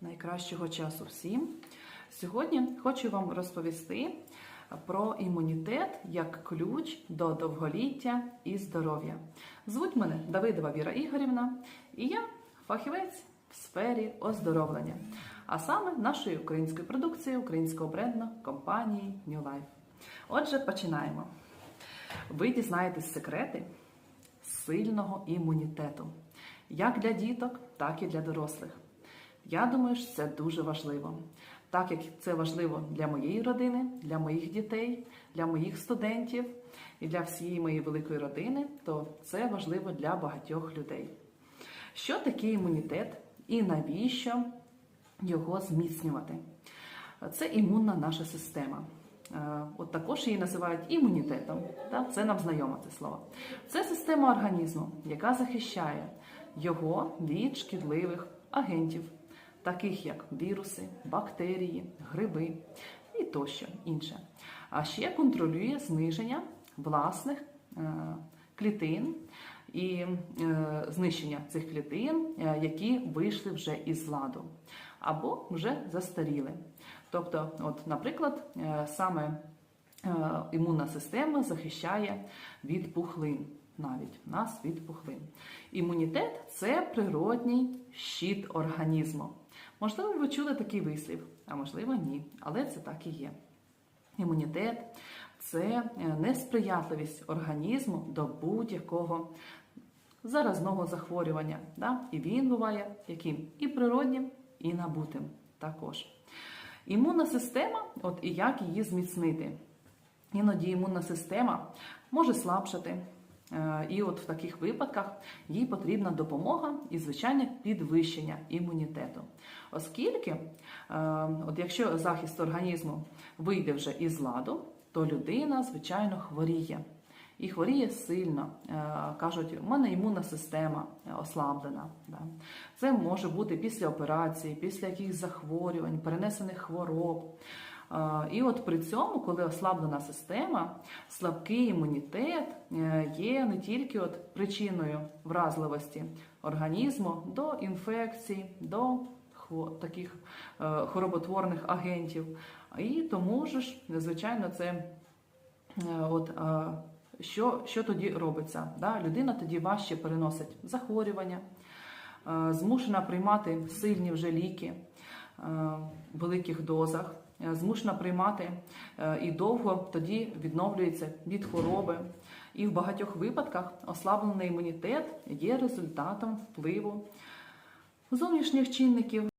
найкращого часу всім. Сьогодні хочу вам розповісти про імунітет як ключ до довголіття і здоров'я. Звуть мене Давидова Віра Ігорівна, і я фахівець в сфері оздоровлення, а саме нашої української продукції, українського бренду компанії New Life. Отже, починаємо. Ви дізнаєтесь секрети сильного імунітету, як для діток, так і для дорослих. Я думаю, що це дуже важливо. Так як це важливо для моєї родини, для моїх дітей, для моїх студентів і для всієї моєї великої родини, то це важливо для багатьох людей. Що таке імунітет і навіщо його зміцнювати? Це імунна наша система. Е, От також її називають імунітетом. Це нам знайоме це слово. Це система організму, яка захищає його від шкідливих агентів, таких як віруси, бактерії, гриби і тощо інше. А ще контролює зниження власних е, клітин і е, знищення цих клітин, е, які вийшли вже із ладу або вже застаріли. Тобто, от, наприклад, саме імунна система захищає від пухлин, навіть нас від пухлин. Імунітет це природній щит організму. Можливо, ви чули такий вислів, а можливо, ні, але це так і є. Імунітет це е, несприятливість організму до будь-якого заразного захворювання. Да? І він буває яким і природнім, і набутим також. Імунна система, от і як її зміцнити. Іноді імунна система може слабшати. Е, І от в таких випадках їй потрібна допомога і, звичайно, підвищення імунітету. Оскільки, е, от якщо захист організму вийде вже із ладу, то людина, звичайно, хворіє. І хворіє сильно. Е, Кажуть, у мене імунна система ослаблена. Це може бути після операції, після якихось захворювань, перенесених хвороб. І от при цьому, коли ослаблена система, слабкий імунітет е, є не тільки от причиною вразливості організму до інфекцій, до таких е, хороботворних агентів. І тому ж, звичайно, це е, от. що, що тоді робиться? Да? Людина тоді важче переносить захворювання, змушена приймати сильні вже ліки в великих дозах, змушена приймати е, і довго тоді відновлюється від хвороби. І в багатьох випадках ослаблений імунітет є результатом впливу зовнішніх чинників.